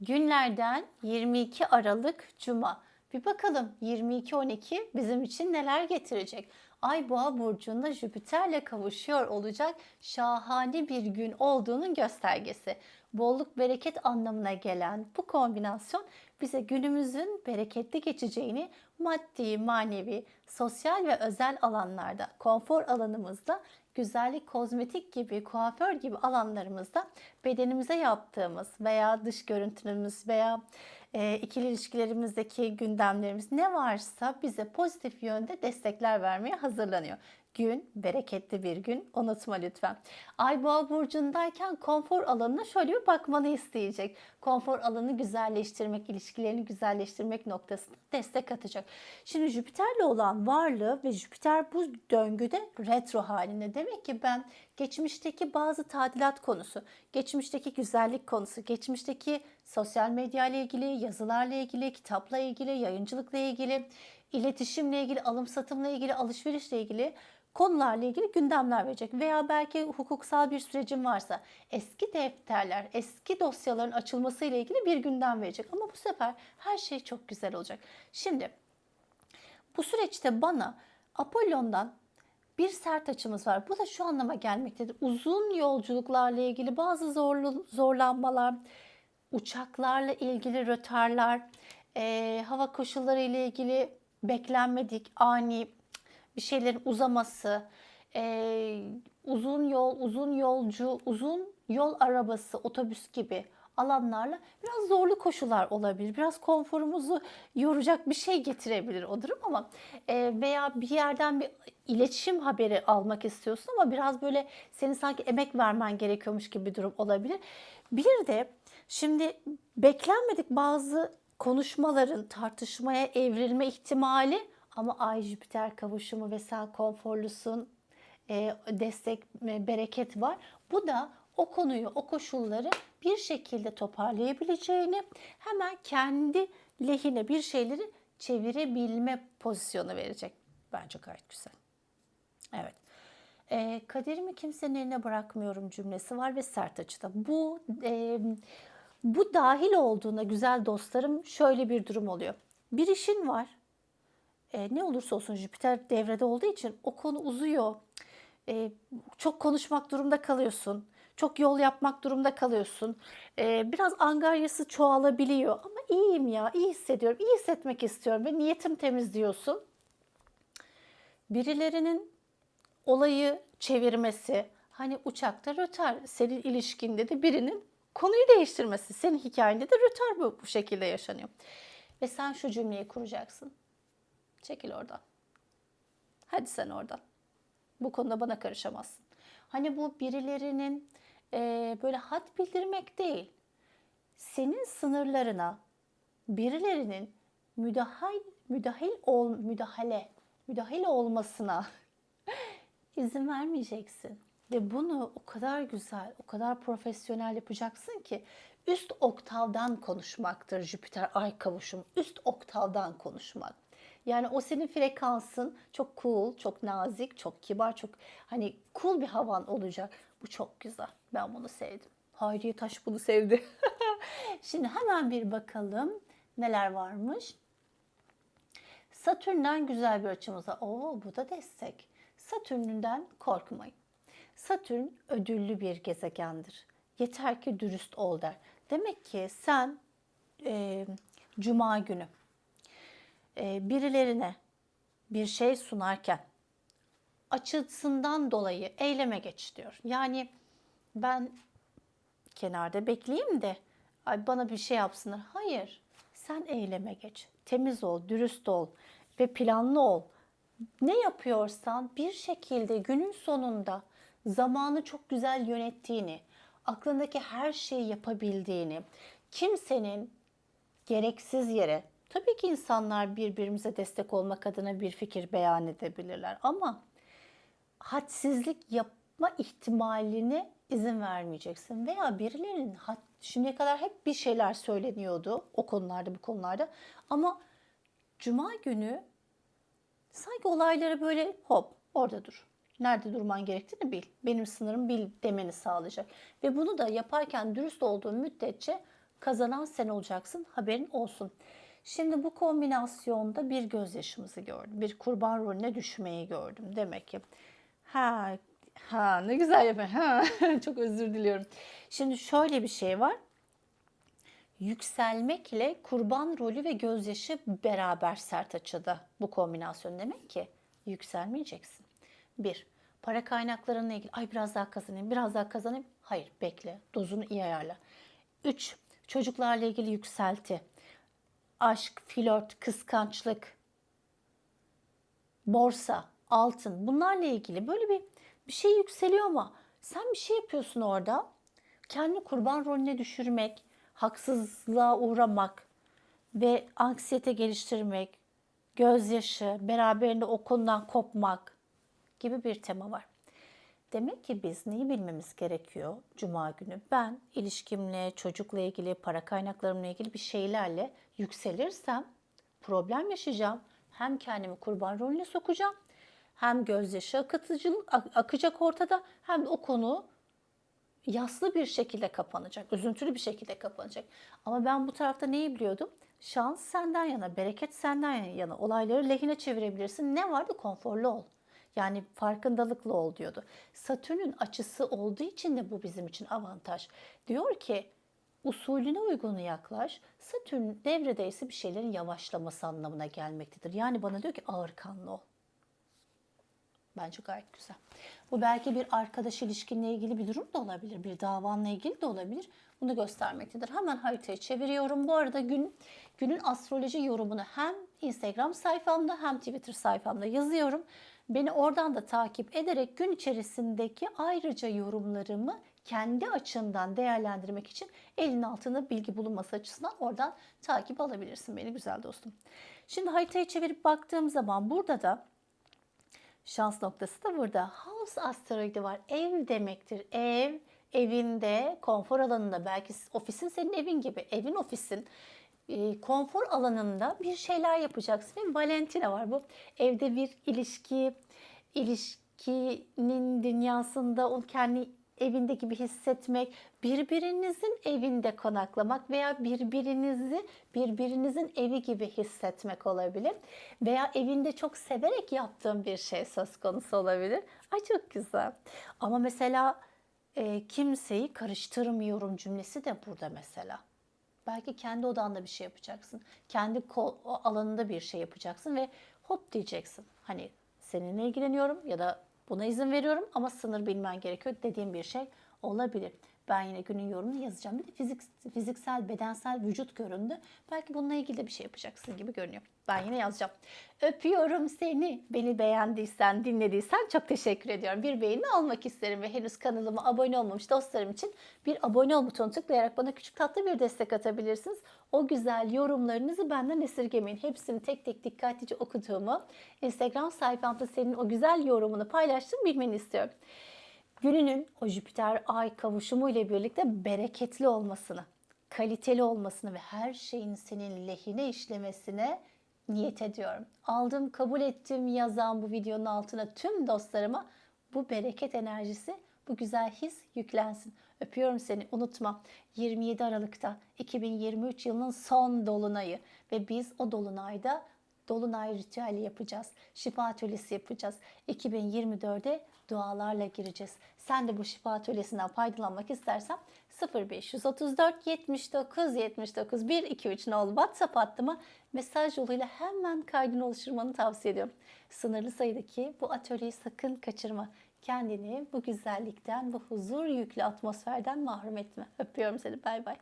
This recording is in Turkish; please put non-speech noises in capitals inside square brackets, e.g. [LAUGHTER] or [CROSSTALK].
Günlerden 22 Aralık Cuma. Bir bakalım 22-12 bizim için neler getirecek? Ay Boğa burcunda Jüpiter'le kavuşuyor olacak şahane bir gün olduğunun göstergesi. Bolluk bereket anlamına gelen bu kombinasyon bize günümüzün bereketli geçeceğini maddi, manevi, sosyal ve özel alanlarda, konfor alanımızda güzellik, kozmetik gibi, kuaför gibi alanlarımızda bedenimize yaptığımız veya dış görüntümüz veya e, ikili ilişkilerimizdeki gündemlerimiz ne varsa bize pozitif yönde destekler vermeye hazırlanıyor. Gün bereketli bir gün unutma lütfen. Ay boğa burcundayken konfor alanına şöyle bir bakmanı isteyecek. Konfor alanı güzelleştirmek, ilişkilerini güzelleştirmek noktasında destek atacak. Şimdi Jüpiter'le olan varlığı ve Jüpiter bu döngüde retro halinde. Demek ki ben geçmişteki bazı tadilat konusu, geçmişteki güzellik konusu, geçmişteki sosyal medya ile ilgili, yazılarla ilgili, kitapla ilgili, yayıncılıkla ilgili, iletişimle ilgili, alım satımla ilgili, alışverişle ilgili konularla ilgili gündemler verecek. Veya belki hukuksal bir sürecin varsa eski defterler, eski dosyaların açılması ile ilgili bir gündem verecek. Ama bu sefer her şey çok güzel olacak. Şimdi bu süreçte bana Apollon'dan bir sert açımız var. Bu da şu anlama gelmektedir. Uzun yolculuklarla ilgili bazı zorlu, zorlanmalar, uçaklarla ilgili rötarlar, e, hava koşulları ile ilgili beklenmedik ani bir şeylerin uzaması, e, uzun yol, uzun yolcu, uzun yol arabası, otobüs gibi alanlarla biraz zorlu koşullar olabilir. Biraz konforumuzu yoracak bir şey getirebilir o durum ama e, veya bir yerden bir iletişim haberi almak istiyorsun ama biraz böyle senin sanki emek vermen gerekiyormuş gibi bir durum olabilir. Bir de şimdi beklenmedik bazı konuşmaların tartışmaya evrilme ihtimali ama Ay Jüpiter kavuşumu ve sen konforlusun, e, destek, e, bereket var. Bu da o konuyu, o koşulları bir şekilde toparlayabileceğini, hemen kendi lehine bir şeyleri çevirebilme pozisyonu verecek. Bence gayet güzel. Evet. E, kaderimi kimsenin eline bırakmıyorum cümlesi var ve sert açıda. Bu e, bu dahil olduğunda güzel dostlarım şöyle bir durum oluyor. Bir işin var. E, ne olursa olsun Jüpiter devrede olduğu için o konu uzuyor. E, çok konuşmak durumda kalıyorsun. Çok yol yapmak durumda kalıyorsun. E, biraz angaryası çoğalabiliyor. Ama iyiyim ya, iyi hissediyorum, iyi hissetmek istiyorum ve niyetim temiz diyorsun. Birilerinin olayı çevirmesi, hani uçakta rötar, senin ilişkinde de birinin konuyu değiştirmesi, senin hikayende de rötar bu, bu şekilde yaşanıyor. Ve sen şu cümleyi kuracaksın. Çekil oradan. Hadi sen oradan. Bu konuda bana karışamazsın. Hani bu birilerinin e, böyle had bildirmek değil. Senin sınırlarına birilerinin müdahil müdahil ol müdahale müdahil olmasına [LAUGHS] izin vermeyeceksin. Ve bunu o kadar güzel, o kadar profesyonel yapacaksın ki üst oktavdan konuşmaktır Jüpiter ay kavuşum. Üst oktavdan konuşmak. Yani o senin frekansın çok cool, çok nazik, çok kibar, çok hani cool bir havan olacak. Bu çok güzel. Ben bunu sevdim. Hayriye Taş bunu sevdi. [LAUGHS] Şimdi hemen bir bakalım neler varmış. Satürn'den güzel bir açımız var. Oo bu da destek. Satürn'den korkmayın. Satürn ödüllü bir gezegendir. Yeter ki dürüst ol der. Demek ki sen e, Cuma günü birilerine bir şey sunarken açısından dolayı eyleme geç diyor. Yani ben kenarda bekleyeyim de ay bana bir şey yapsınlar. Hayır. Sen eyleme geç. Temiz ol, dürüst ol ve planlı ol. Ne yapıyorsan bir şekilde günün sonunda zamanı çok güzel yönettiğini, aklındaki her şeyi yapabildiğini, kimsenin gereksiz yere Tabii ki insanlar birbirimize destek olmak adına bir fikir beyan edebilirler ama hadsizlik yapma ihtimaline izin vermeyeceksin. Veya birilerinin had, şimdiye kadar hep bir şeyler söyleniyordu o konularda bu konularda ama cuma günü sanki olayları böyle hop orada dur. Nerede durman gerektiğini bil. Benim sınırım bil demeni sağlayacak. Ve bunu da yaparken dürüst olduğun müddetçe Kazanan sen olacaksın. Haberin olsun. Şimdi bu kombinasyonda bir gözyaşımızı gördüm. Bir kurban rolüne düşmeyi gördüm. Demek ki ha ha ne güzel yapıyor. Ha [LAUGHS] çok özür diliyorum. Şimdi şöyle bir şey var. Yükselmek ile kurban rolü ve gözyaşı beraber sert açıda bu kombinasyon demek ki yükselmeyeceksin. Bir, para kaynaklarına ilgili ay biraz daha kazanayım, biraz daha kazanayım. Hayır bekle, dozunu iyi ayarla. Üç, çocuklarla ilgili yükselti. Aşk, flört, kıskançlık, borsa, altın bunlarla ilgili böyle bir bir şey yükseliyor ama sen bir şey yapıyorsun orada. Kendini kurban rolüne düşürmek, haksızlığa uğramak ve anksiyete geliştirmek, gözyaşı, beraberinde o konudan kopmak gibi bir tema var. Demek ki biz neyi bilmemiz gerekiyor Cuma günü? Ben ilişkimle, çocukla ilgili, para kaynaklarımla ilgili bir şeylerle yükselirsem problem yaşayacağım. Hem kendimi kurban rolüne sokacağım, hem gözyaşı akıtıcılık ak- akacak ortada, hem de o konu yaslı bir şekilde kapanacak, üzüntülü bir şekilde kapanacak. Ama ben bu tarafta neyi biliyordum? Şans senden yana, bereket senden yana. Olayları lehine çevirebilirsin. Ne vardı? Konforlu ol. Yani farkındalıklı ol diyordu. Satürn'ün açısı olduğu için de bu bizim için avantaj. Diyor ki usulüne uygun yaklaş. Satürn devredeyse bir şeylerin yavaşlaması anlamına gelmektedir. Yani bana diyor ki ağır kanlı ol. Bence gayet güzel. Bu belki bir arkadaş ilişkinle ilgili bir durum da olabilir. Bir davanla ilgili de olabilir. Bunu göstermektedir. Hemen haritayı çeviriyorum. Bu arada gün günün astroloji yorumunu hem Instagram sayfamda hem Twitter sayfamda yazıyorum. Beni oradan da takip ederek gün içerisindeki ayrıca yorumlarımı kendi açından değerlendirmek için elin altında bilgi bulunması açısından oradan takip alabilirsin beni güzel dostum. Şimdi haritayı çevirip baktığım zaman burada da Şans noktası da burada. House asteroidi var. Ev demektir. Ev, evinde, konfor alanında belki ofisin senin evin gibi. Evin ofisin e, konfor alanında bir şeyler yapacaksın. Ve Valentina var. Bu evde bir ilişki, ilişkinin dünyasında o kendi evinde gibi hissetmek, birbirinizin evinde konaklamak veya birbirinizi birbirinizin evi gibi hissetmek olabilir. Veya evinde çok severek yaptığım bir şey söz konusu olabilir. Ay çok güzel. Ama mesela e, kimseyi karıştırmıyorum cümlesi de burada mesela. Belki kendi odanda bir şey yapacaksın. Kendi o alanında bir şey yapacaksın ve hop diyeceksin. Hani seninle ilgileniyorum ya da buna izin veriyorum ama sınır bilmen gerekiyor dediğim bir şey olabilir. Ben yine günün yorumunu yazacağım. Bir de fizik, fiziksel, bedensel vücut göründü. Belki bununla ilgili de bir şey yapacaksın gibi görünüyor. Ben yine yazacağım. Öpüyorum seni. Beni beğendiysen, dinlediysen çok teşekkür ediyorum. Bir beğeni almak isterim ve henüz kanalıma abone olmamış dostlarım için bir abone ol butonu tıklayarak bana küçük tatlı bir destek atabilirsiniz. O güzel yorumlarınızı benden esirgemeyin. Hepsini tek tek dikkatlice okuduğumu, Instagram sayfamda senin o güzel yorumunu paylaştığımı bilmeni istiyorum gününün o Jüpiter ay kavuşumu ile birlikte bereketli olmasını, kaliteli olmasını ve her şeyin senin lehine işlemesine niyet ediyorum. Aldım, kabul ettim yazan bu videonun altına tüm dostlarıma bu bereket enerjisi, bu güzel his yüklensin. Öpüyorum seni. Unutma 27 Aralık'ta 2023 yılının son dolunayı ve biz o dolunayda Dolunay ritüeli yapacağız. Şifa atölyesi yapacağız. 2024'e dualarla gireceğiz. Sen de bu şifa atölyesinden faydalanmak istersen 0534 79 79 123 nolu WhatsApp hattıma mesaj yoluyla hemen kaydını oluşturmanı tavsiye ediyorum. Sınırlı sayıdaki bu atölyeyi sakın kaçırma. Kendini bu güzellikten, bu huzur yüklü atmosferden mahrum etme. Öpüyorum seni. Bay bay.